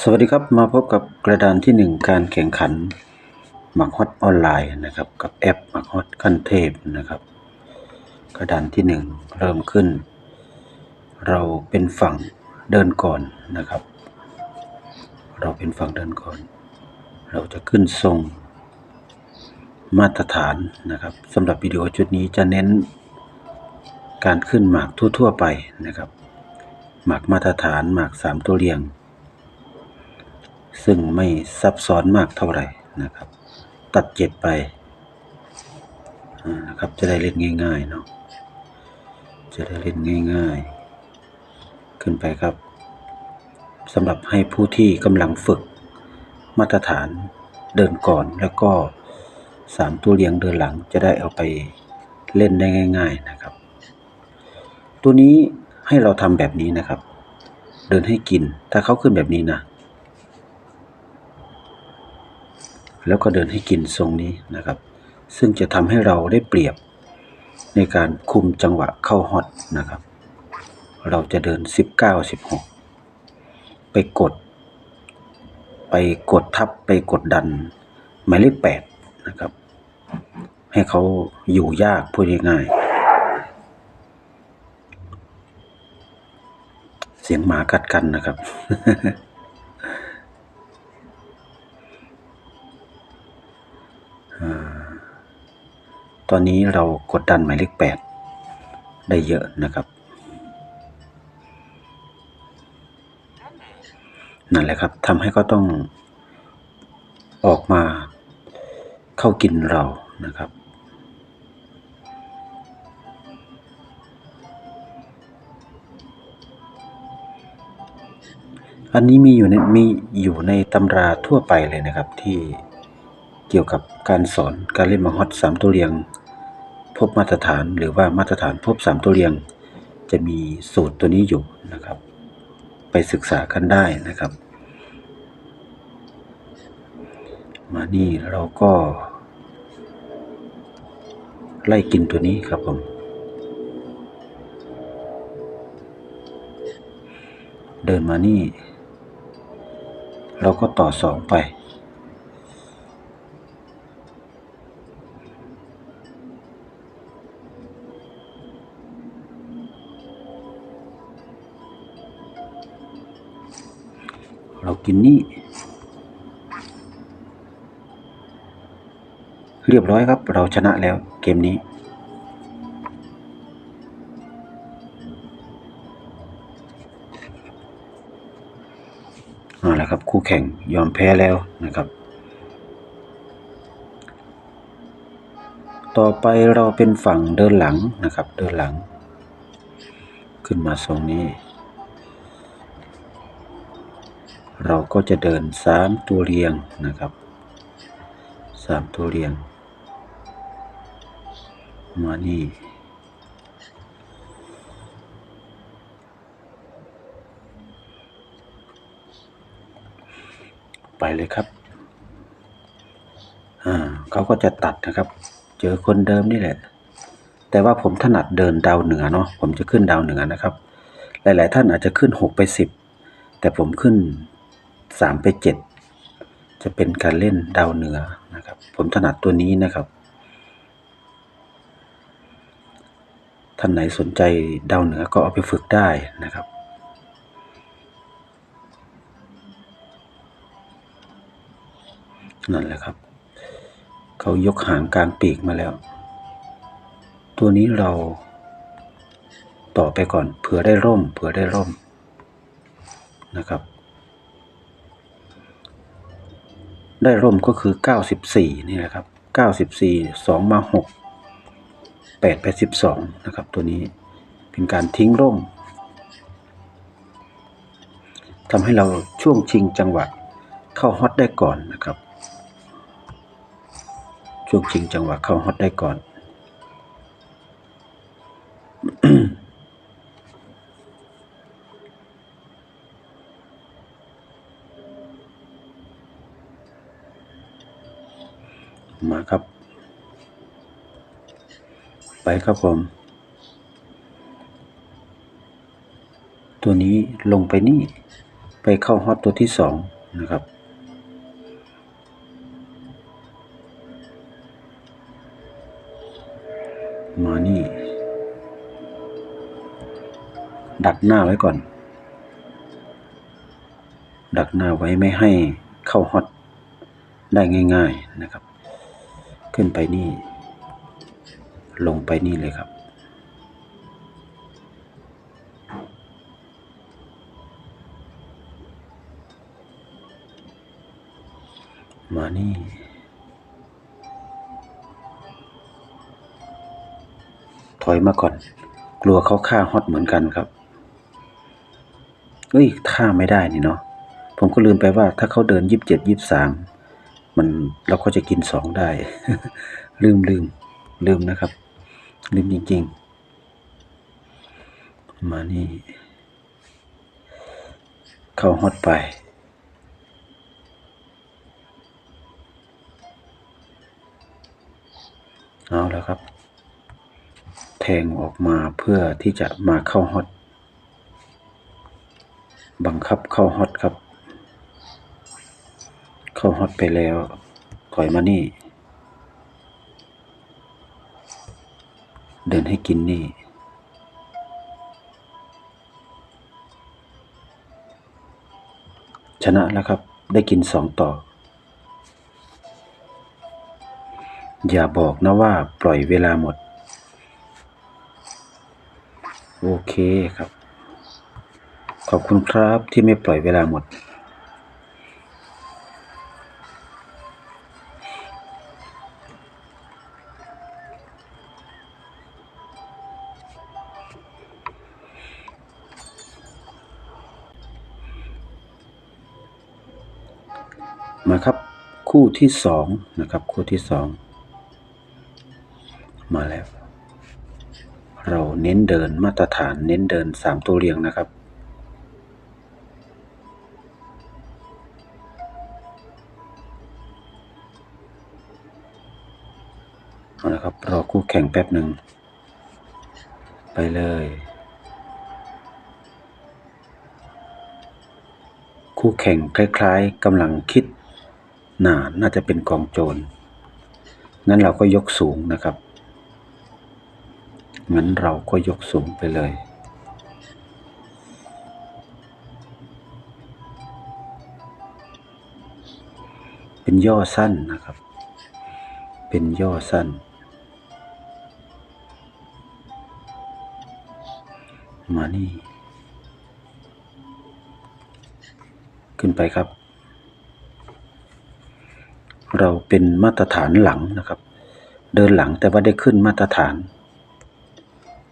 สวัสดีครับมาพบกับกระดานที่หนึ่งการแข่งขันหมักฮอตออนไลน์นะครับ กับแอปหมักฮอตขั้นเทพนะครับ กระดานที่หนึ่งเริ่มขึ้น เราเป็นฝั่งเดินก่อนนะครับ เราเป็นฝั่งเดินก่อน เราจะขึ้นทรงมาตรฐานนะครับสำหรับวิดีโอชุดนี้จะเน้น การขึ้นหมากทั่ว ๆ ไปนะครับ หมากมาตรฐานหมากสามตัวเรียง ซึ่งไม่ซับซ้อนมากเท่าไหร่นะครับ ตัดเจ็ดไปนะครับจะได้เล่นง่าย ๆ เนาะจะได้เล่นง่าย ๆ ขึ้นไปครับสำหรับให้ผู้ที่กำลังฝึกมาตรฐานเดินก่อนแล้วก็สามตัวเรียงเดินหลังจะได้เอาไปเล่นได้ง่าย ๆนะครับ ตัวนี้ให้เราทำแบบนี้นะครับ เดินให้กิน ถ้าเขาขึ้นแบบนี้นะ แล้วก็เดินให้กินทรงนี้นะครับ ซึ่งจะทำให้เราได้เปรียบในการคุมจังหวะเข้าฮอตนะครับ เราจะเดิน 19 16 ไปกด ไปกดทับไปกดดันหมายเลข8นะครับ ให้เขาอยู่ยากพูดง่ายเสียงหมากัดกันนะครับ ตอนนี้เรากดดันหมายเลขแปดได้เยอะนะครับ นั่นแหละครับทำให้เขาต้องออกมาเข้ากินเรานะครับ อันนี้มีอยู่ในมีอยู่ในตำราทั่วไปเลยนะครับที่ กี่ยวกับการสอนการเล่นมาฮอตสามตัวเรียง พบมาตรฐานหรือว่ามาตรฐานพบสามตัวเรียง จะมีสูตรตัวนี้อยู่นะครับ ไปศึกษากันได้นะครับ มานี่เราก็ ไล่กินตัวนี้ครับผมเดินมานี่ เราก็ต่อสองไป เรากินนี่ เรียบร้อยครับ เราชนะแล้วเกมนี้ เอาละครับ คู่แข่งยอมแพ้แล้วนะครับ ต่อไปเราเป็นฝั่งเดินหลังนะครับ เดินหลัง ขึ้นมาทรงนี้ เราก็จะเดินสามตัวเรียงนะครับสามตัวเรียง มานี่ไปเลยครับ อ่าเขาก็จะตัดนะครับ เจอคนเดิมนี่แหละ แต่ว่าผมถนัดเดินดาวเหนือเนาะ ผมจะขึ้นดาวเหนือนะครับ หลาย ๆ ท่านอาจจะขึ้นหกไปสิบ แต่ผมขึ้น สามไปเจ็ดจะเป็นการเล่นดาวเหนือนะครับ ผมถนัดตัวนี้นะครับ ท่านไหนสนใจดาวเหนือก็เอาไปฝึกได้นะครับนั่นแหละครับ เขายกหางกลางปีกมาแล้ว ตัวนี้เราต่อไปก่อนเผื่อได้ร่มเผื่อได้ร่มนะครับ ได้ร่มก็คือ 94 นี่นะครับ 94 2 มา 6 8ไป12 นะครับ ตัวนี้เป็นการทิ้งร่มทำให้เราช่วงชิงจังหวะเข้าฮอตได้ก่อนนะครับ ช่วงชิงจังหวะเข้าฮอตได้ก่อน มาครับ ไปครับผม ตัวนี้ลงไปนี่ ไปเข้าฮอตตัวที่สองนะครับ มานี่ ดักหน้าไว้ก่อน ดักหน้าไว้ไม่ให้เข้าฮอตได้ง่าย ๆนะครับ ขึ้นไปนี่ ลงไปนี่เลยครับ มานี่ ถอยมาก่อน กลัวเขาฆ่าฮอตเหมือนกันครับเอ้ยฆ่าไม่ได้นี่เนาะผมก็ลืมไปว่าถ้าเขาเดินยี่สิบเจ็ดยี่สิบสาม มันเราก็จะกินสองได้ ลืมลืมลืมนะครับ ลืมจริง ๆ มานี่ เข้าฮอตไป เอาแล้วครับ แทงออกมาเพื่อที่จะมาเข้าฮอต บังคับเข้าฮอตครับ เขาฮอตไปแล้วถอยมานี่ เดินให้กินนี่ ชนะแล้วครับ ได้กินสองต่อ อย่าบอกนะว่าปล่อยเวลาหมด โอเคครับ ขอบคุณครับที่ไม่ปล่อยเวลาหมด มาครับคู่ที่สองนะครับ คู่ที่สองมาแล้ว เราเน้นเดินมาตรฐานเน้นเดินสามตัวเรียงนะครับ เอาละครับรอคู่แข่งแป๊บหนึ่ง ไปเลย คู่แข่งคล้ายๆกำลังคิด นาน่าจะเป็นกองโจร งั้นเราก็ยกสูงนะครับ งั้นเราก็ยกสูงไปเลย เป็นย่อสั้นนะครับ เป็นย่อสั้น มานี่ ขึ้นไปครับ เราเป็นมาตรฐานหลังนะครับ เดินหลังแต่ว่าได้ขึ้นมาตรฐาน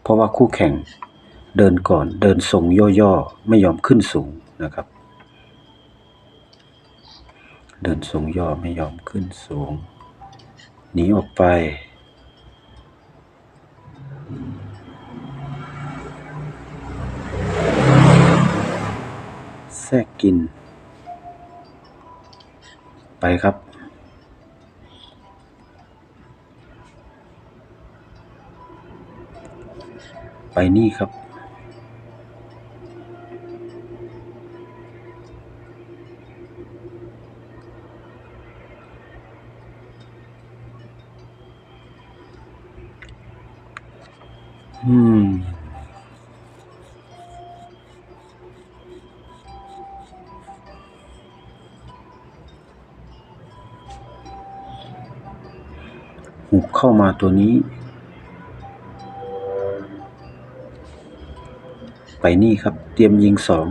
เพราะว่าคู่แข่งเดินก่อนเดินทรงย่อๆไม่ยอมขึ้นสูงนะครับ เดินทรงย่อไม่ยอมขึ้นสูงหนีออกไปแทรกกิน ไปครับ ไปนี่ครับ อืมหุบเข้ามาตัวนี้ ไปนี่ครับ เตรียมยิงสอง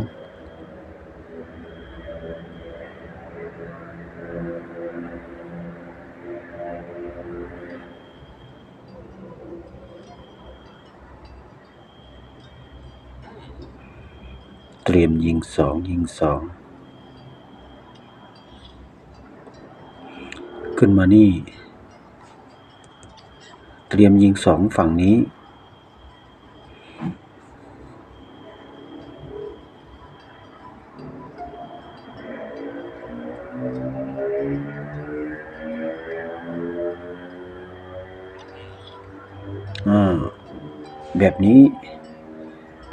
เตรียมยิงสองยิงสองขึ้นมานี่ เตรียมยิงสองฝั่งนี้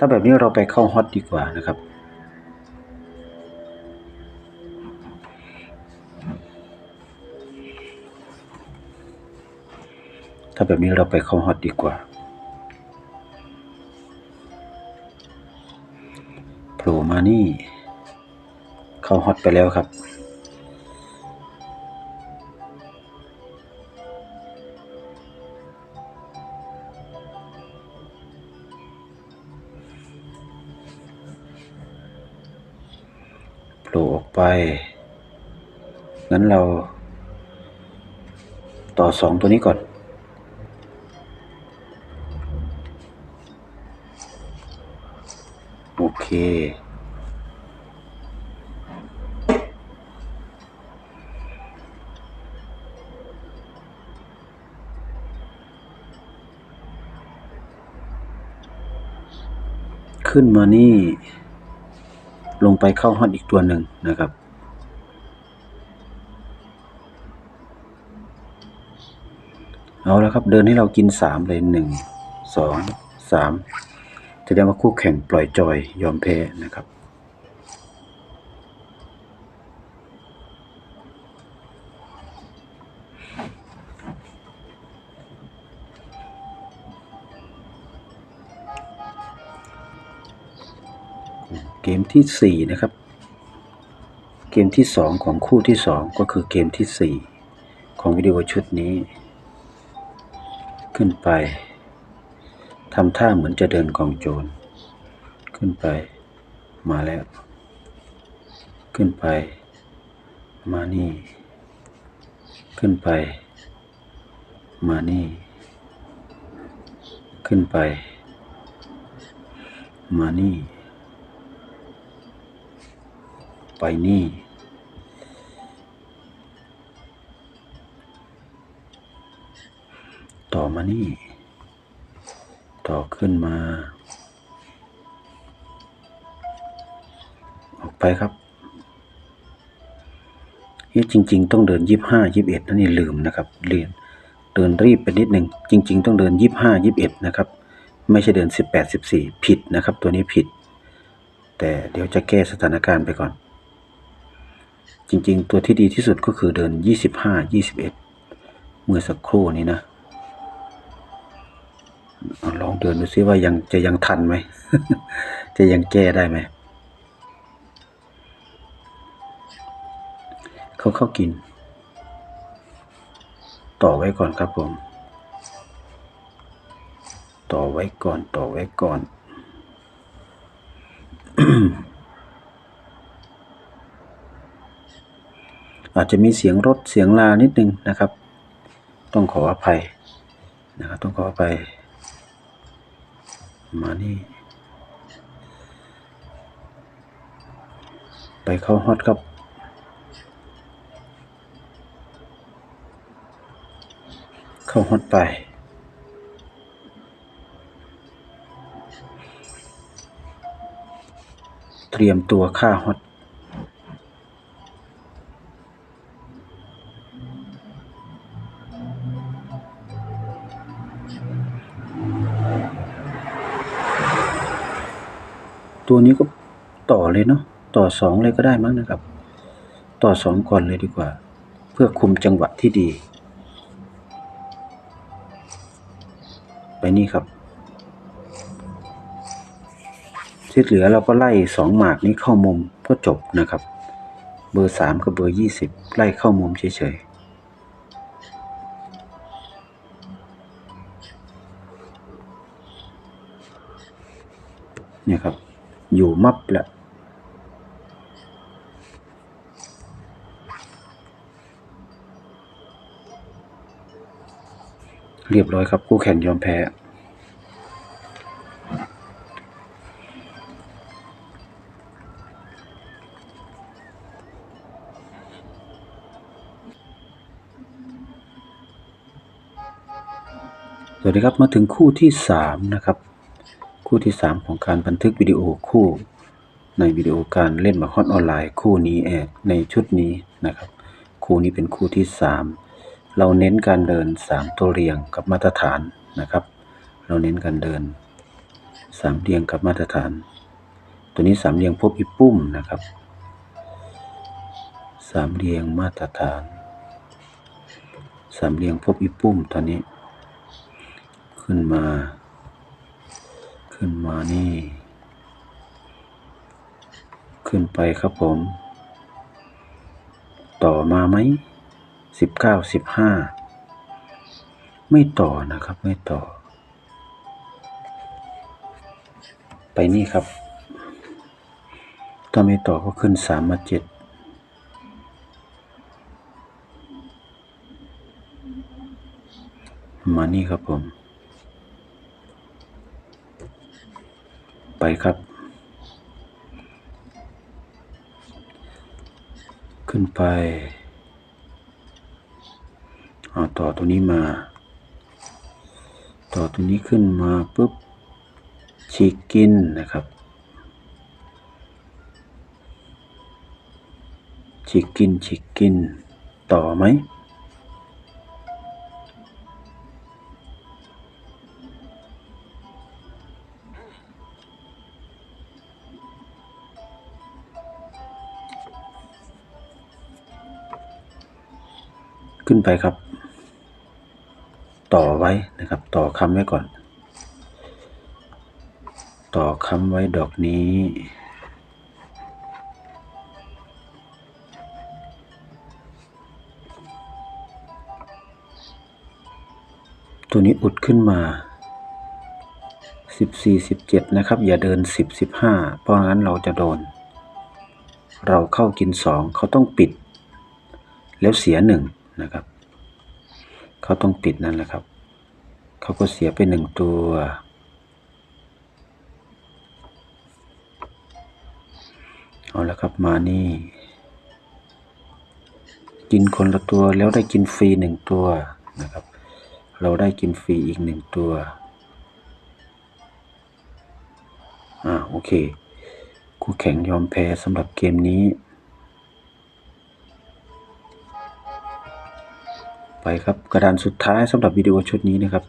ถ้าแบบนี้เราไปเข้าฮอตดีกว่านะครับ ถ้าแบบนี้เราไปเข้าฮอตดีกว่าโผล่มานี่ เข้าฮอตไปแล้วครับ งั้นเรา ต่อสองตัวนี้ก่อน โอเค ขึ้นมานี่ลงไปเข้าฮอตอีกตัวหนึ่งนะครับ เอาแล้วครับ เดินให้เรากินสามเลยหนึ่งสองสามแสดงว่าคู่แข่งปล่อยจอยยอมแพ้นะครับ เกมที่สี่นะครับ เกมที่สองของคู่ที่สองก็คือเกมที่สี่ของวิดีโอชุดนี้ ขึ้นไปทำท่าเหมือนจะเดินกองโจร ขึ้นไป มาแล้ว ขึ้นไป มานี่ ขึ้นไป มานี่ ขึ้นไป มานี่ ไปนี่ ต่อมานี่ ต่อขึ้นมา ออกไปครับเฮ้ยจริง ๆ ต้องเดินยี่ห้ายี่บเอ็ดนั่นนี่ลืมนะครับเรียนเดินรีบไปนิดหนึ่งจริง ๆ ต้องเดินยี่ห้ายี่บเอ็ดนะครับ ไม่ใช่เดินสิบแปดสิบสี่ผิดนะครับ ตัวนี้ผิด แต่เดี๋ยวจะแก้สถานการณ์ไปก่อน จริง ๆ ตัวที่ดีที่สุดก็คือเดินยี่สิบห้ายี่สิบเอ็ดเมื่อสักครู่นี้นะ ลองเดินดูซิว่ายังจะยังทันไหม จะยังแก้ได้ไหม เขาเข้ากิน ต่อไว้ก่อนครับผม ต่อไว้ก่อน ต่อไว้ก่อนอาจจะมีเสียงรถเสียงลานิดนึงนะครับ ต้องขออภัยนะครับต้องขออภัย มานี่ ไปเข้าฮอตครับเข้าฮอตไปเตรียมตัวค่าฮอต ตัวนี้ก็ต่อเลยเนาะต่อสองเลยก็ได้มั้งนะครับ ต่อสองก่อนเลยดีกว่า เพื่อคุมจังหวะที่ดี ไปนี่ครับที่เหลือเราก็ไล่สองหมากนี้เข้ามุมก็จบนะครับ เบอร์สามกับเบอร์ยี่สิบไล่เข้ามุมเฉยๆเนี่ยครับ อยู่มับแล้วเรียบร้อยครับ คู่แข่งยอมแพ้ สวัสดีครับมาถึงคู่ที่สามนะครับ คู่ที่สามของการบันทึกวิดีโอคู่ ในวิดีโอการเล่นมาคอนออนไลน์คู่นี้เองในชุดนี้นะครับ คู่นี้เป็นคู่ที่สามเราเน้นการเดินสามตัวเรียงกับมาตรฐานนะครับ เราเน้นการเดินสามเรียงกับมาตรฐาน ตัวนี้สามเรียงพบอีปุ้มนะครับสามเรียงมาตรฐานสามเรียงพบอีปุ้มตอนนี้ ขึ้นมา ขึ้นมานี่ ขึ้นไปครับผม ต่อมาไหมสิบเก้าสิบห้าไม่ต่อนะครับไม่ต่อ ไปนี่ครับ ถ้าไม่ต่อก็ขึ้นสามมาเจ็ดมานี่ครับผม ไปครับ ขึ้นไปเอาต่อตัวนี้มา ต่อตัวนี้ขึ้นมาปุ๊บฉีกกินนะครับฉีกกินฉีกกิน ต่อไหม ขึ้นไปครับ ต่อไว้นะครับ ต่อคำไว้ก่อน ต่อคำไว้ดอกนี้ตัวนี้อุดขึ้นมาสิบสี่สิบเจ็ดนะครับ อย่าเดินสิบสิบห้าเพราะงั้นเราจะโดน เราเข้ากินสองเขาต้องปิด แล้วเสียห นะครับ เขาต้องปิดนั่นแหละครับ เขาก็เสียไปหนึ่งตัว เอาละครับมานี่ กินคนละตัวแล้วได้กินฟรีหนึ่งตัวนะครับ เราได้กินฟรีอีกหนึ่งตัว อ่าโอเคคู่แข่งยอมแพ้สำหรับเกมนี้ ไปครับ กระดานสุดท้ายสำหรับวิดีโอชุดนี้นะครับ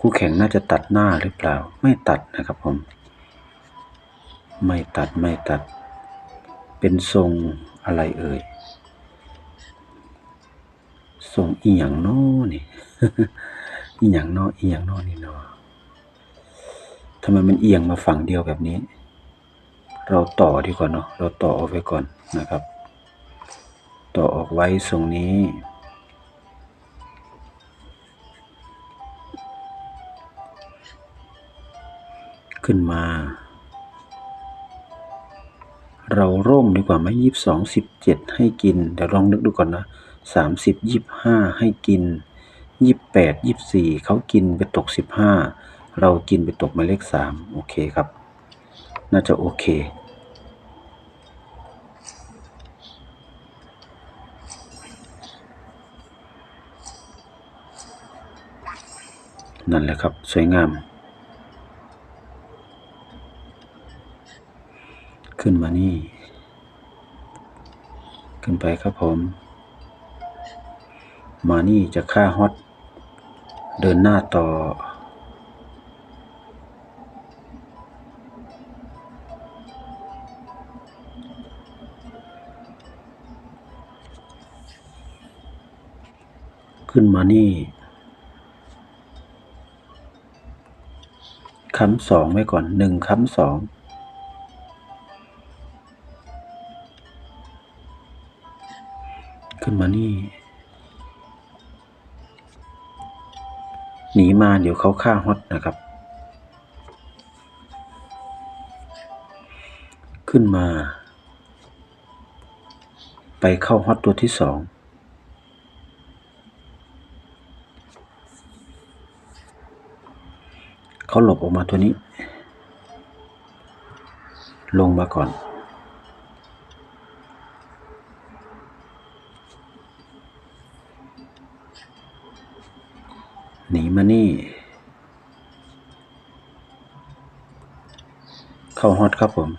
คู่แข่งน่าจะตัดหน้าหรือเปล่า ไม่ตัดนะครับผม ไม่ตัดไม่ตัด เป็นทรงอะไรเอ่ยทรงอีหยังนอนี่อีหยังนออีหยังนอนี่เนาะทำไมมันเอียงมาฝั่งเดียวแบบนี้ เราต่อดีกว่าเนาะเราต่อเอาไว้ก่อนนะครับ ต่อออกไว้ทรงนี้ ขึ้นมา เราร่มดีกว่าไหมยี่สิบสองสิบเจ็ดให้กิน เดี๋ยวลองนึกดูก่อนนะสามสิบยี่บห้าให้กินยี่บแปดยี่บสี่เขากินไปตกสิบห้าเรากินไปตกหมายเลขสามโอเคครับ น่าจะโอเคนั่นแหละครับ สวยงาม ขึ้นมานี่ ขึ้นไปครับผม มานี่จะฆ่าฮอต เดินหน้าต่อ ขึ้นมานี่คำสองไว้ก่อนหนึ่งคำสอง มานี่ หนีมาเดี๋ยวเขาฆ่าฮอตนะครับ ขึ้นมา ไปเข้าฮอตตัวที่สองเขาหลบออกมาตัวนี้ ลงมาก่อนมานี่ เข้าฮอตครับผม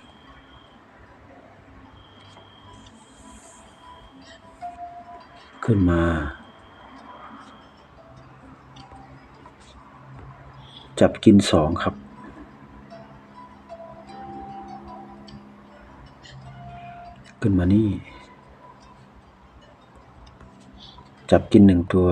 ขึ้นมา จับกินสองครับ ขึ้นมานี่ จับกินหนึ่งตัว